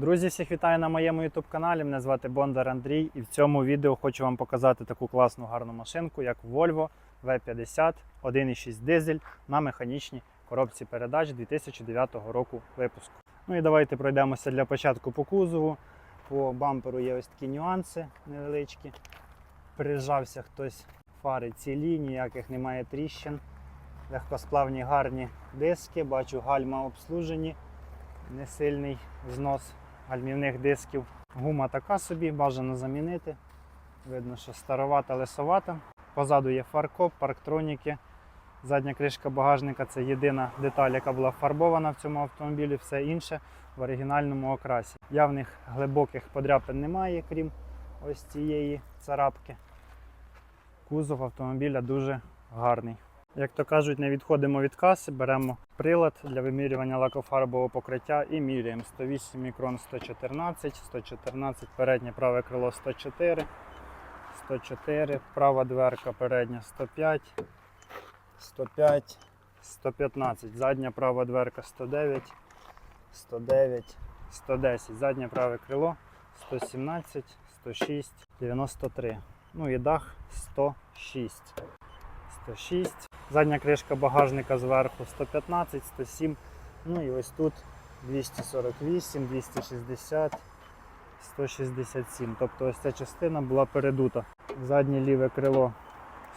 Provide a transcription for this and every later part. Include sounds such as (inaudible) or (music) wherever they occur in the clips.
Друзі, всіх вітаю на моєму YouTube каналі. Мене звати Бондар Андрій, і в цьому відео хочу вам показати таку класну гарну машинку, як Volvo V50 1.6 дизель на механічній коробці передач 2009 року випуску. Ну і давайте пройдемося для початку по кузову. По бамперу є ось такі нюанси невеличкі. Прижався хтось фари цілі, ніяких немає тріщин. Легкосплавні гарні диски, бачу гальма обслужені, не сильний знос гальмівних дисків. Гума така собі, бажано замінити. Видно, що старовата, лисовата. Позаду є фаркоп, парктроніки. Задня кришка багажника це єдина деталь, яка була фарбована в цьому автомобілі, все інше в оригінальному окрасі. Явних глибоких подряпин немає, крім ось цієї царапки. Кузов автомобіля дуже гарний. Як то кажуть, не відходимо від каси, беремо прилад для вимірювання лакофарбового покриття і міряємо 108 мікрон 114, 114 переднє праве крило 104, 104, права дверка передня 105, 105, 115, задня права дверка 109, 109, 110, заднє праве крило 117, 106, 93. Ну і дах 106. 106. Задня кришка багажника зверху 115, 107. Ну і ось тут 248, 260, 167. Тобто ось ця частина була передута. Заднє ліве крило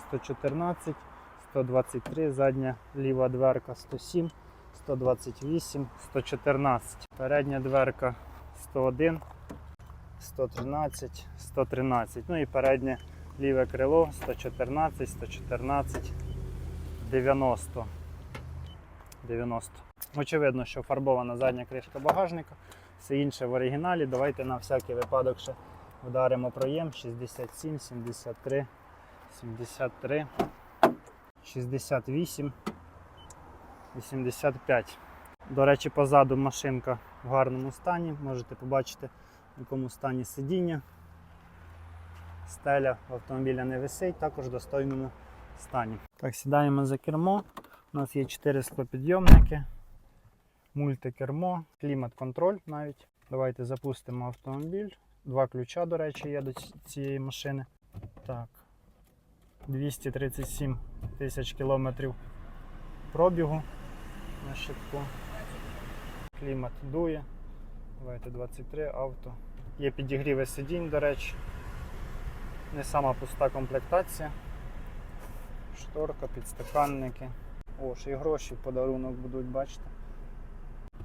114, 123, задня ліва дверка 107, 128, 114. Передня дверка 101, 113, 113. Ну і переднє ліве крило 114, 114, 90. 90. Очевидно, що фарбована задня кришка багажника, все інше в оригіналі. Давайте на всякий випадок ще вдаримо проєм 67, 73, 73, 68, 85. До речі, позаду машинка в гарному стані. Можете побачити, в якому стані сидіння. Стеля автомобіля не висить, також в достойному стані. Так, сідаємо за кермо. У нас є 4 склопідйомники, мультикермо, клімат-контроль навіть. Давайте запустимо автомобіль. Два ключа, до речі, є до цієї машини. Так. 237 тисяч кілометрів пробігу на щитку. Клімат дує. Давайте 23 авто. Є підігріви сидінь, до речі. Не сама пуста комплектація. Шторка, підстаканники. О, ще й гроші в подарунок будуть, бачите.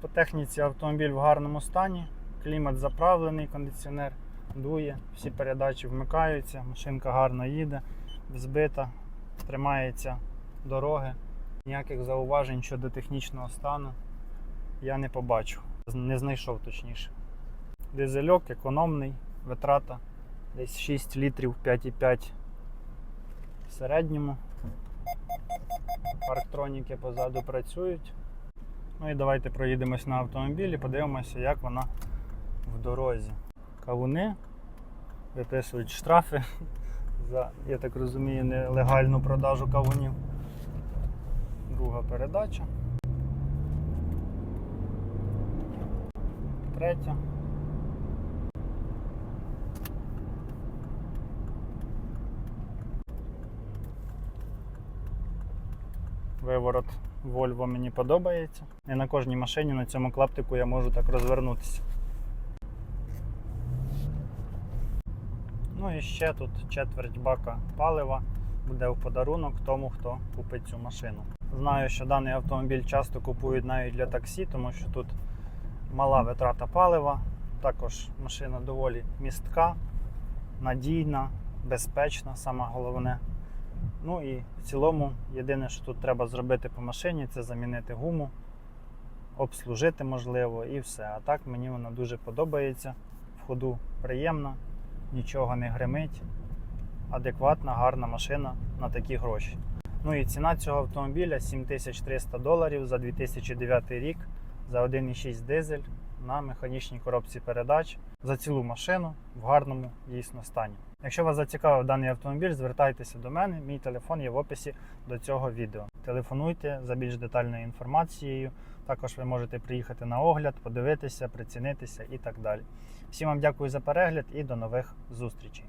По техніці автомобіль в гарному стані. Клімат заправлений, кондиціонер дує, всі передачі вмикаються, машинка гарно їде, взбита, тримається дороги. Ніяких зауважень щодо технічного стану я не побачу. Не знайшов точніше. Дизельок економний, витрата десь 6 літрів 5,5 в середньому. Парктроніки позаду працюють. Ну і давайте проїдемось на автомобілі, подивимося, як вона в дорозі. Кавуни виписують штрафи (laughs) за, я так розумію, нелегальну продажу кавунів. Друга передача. Третя. Виворот Volvo мені подобається. Не на кожній машині на цьому клаптику я можу так розвернутися. Ну і ще тут четверть бака палива буде в подарунок тому, хто купить цю машину. Знаю, що даний автомобіль часто купують навіть для таксі, тому що тут мала витрата палива. Також машина доволі містка, надійна, безпечна, саме головне. Ну і в цілому, єдине, що тут треба зробити по машині, це замінити гуму, обслужити можливо і все. А так мені вона дуже подобається. В ходу приємна, нічого не гримить. Адекватна, гарна машина на такі гроші. Ну і ціна цього автомобіля 7300 доларів за 2009 рік за 1,6 дизель на механічній коробці передач за цілу машину в гарному дійсно стані. Якщо вас зацікавив даний автомобіль, звертайтеся до мене. Мій телефон є в описі до цього відео. Телефонуйте за більш детальною інформацією. Також ви можете приїхати на огляд, подивитися, прицінитися і так далі. Всім вам дякую за перегляд і до нових зустрічей.